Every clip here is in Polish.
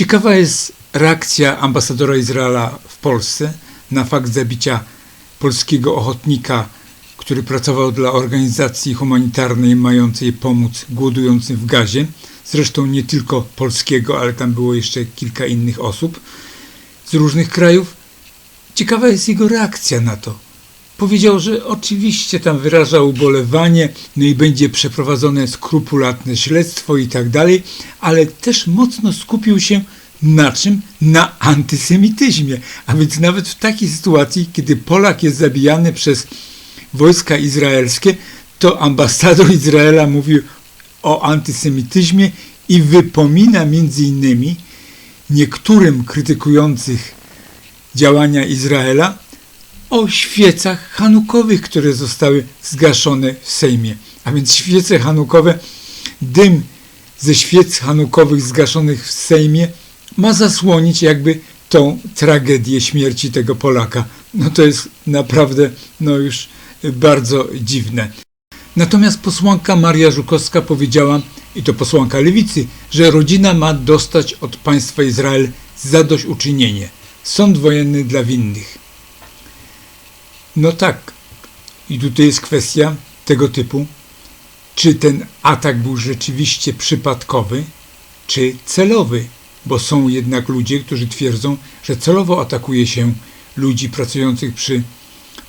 Ciekawa jest reakcja ambasadora Izraela w Polsce na fakt zabicia polskiego ochotnika, który pracował dla organizacji humanitarnej mającej pomóc głodującym w gazie. Zresztą nie tylko polskiego, ale tam było jeszcze kilka innych osób z różnych krajów. Ciekawa jest jego reakcja na to. Powiedział, że oczywiście tam wyraża ubolewanie, no i będzie przeprowadzone skrupulatne śledztwo i tak dalej, ale też mocno skupił się na czym? Na antysemityzmie. A więc nawet w takiej sytuacji, kiedy Polak jest zabijany przez wojska izraelskie, to ambasador Izraela mówił o antysemityzmie i wypomina między innymi niektórym krytykujących działania Izraela o świecach hanukowych, które zostały zgaszone w Sejmie. A więc świece hanukowe, dym ze świec hanukowych zgaszonych w Sejmie ma zasłonić jakby tą tragedię śmierci tego Polaka. No to jest naprawdę no już bardzo dziwne. Natomiast posłanka Maria Żukowska powiedziała, i to posłanka lewicy, że rodzina ma dostać od państwa Izrael zadośćuczynienie. Sąd wojenny dla winnych. No tak. I tutaj jest kwestia tego typu, czy ten atak był rzeczywiście przypadkowy, czy celowy, bo są jednak ludzie, którzy twierdzą, że celowo atakuje się ludzi pracujących przy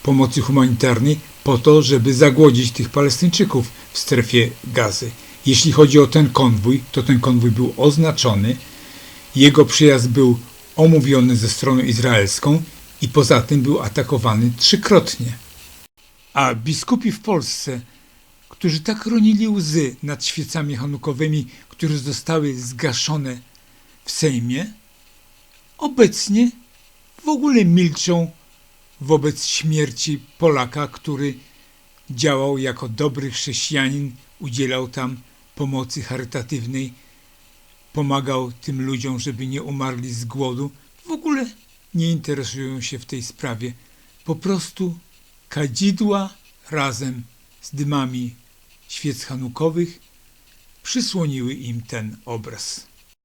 pomocy humanitarnej po to, żeby zagłodzić tych Palestyńczyków w strefie gazy. Jeśli chodzi o ten konwój, to ten konwój był oznaczony, jego przyjazd był omówiony ze stroną izraelską i poza tym był atakowany trzykrotnie. A biskupi w Polsce, którzy tak ronili łzy nad świecami hanukowymi, które zostały zgaszone w Sejmie, obecnie w ogóle milczą wobec śmierci Polaka, który działał jako dobry chrześcijanin, udzielał tam pomocy charytatywnej, pomagał tym ludziom, żeby nie umarli z głodu. Nie interesują się w tej sprawie. Po prostu kadzidła razem z dymami świec hanukowych przysłoniły im ten obraz.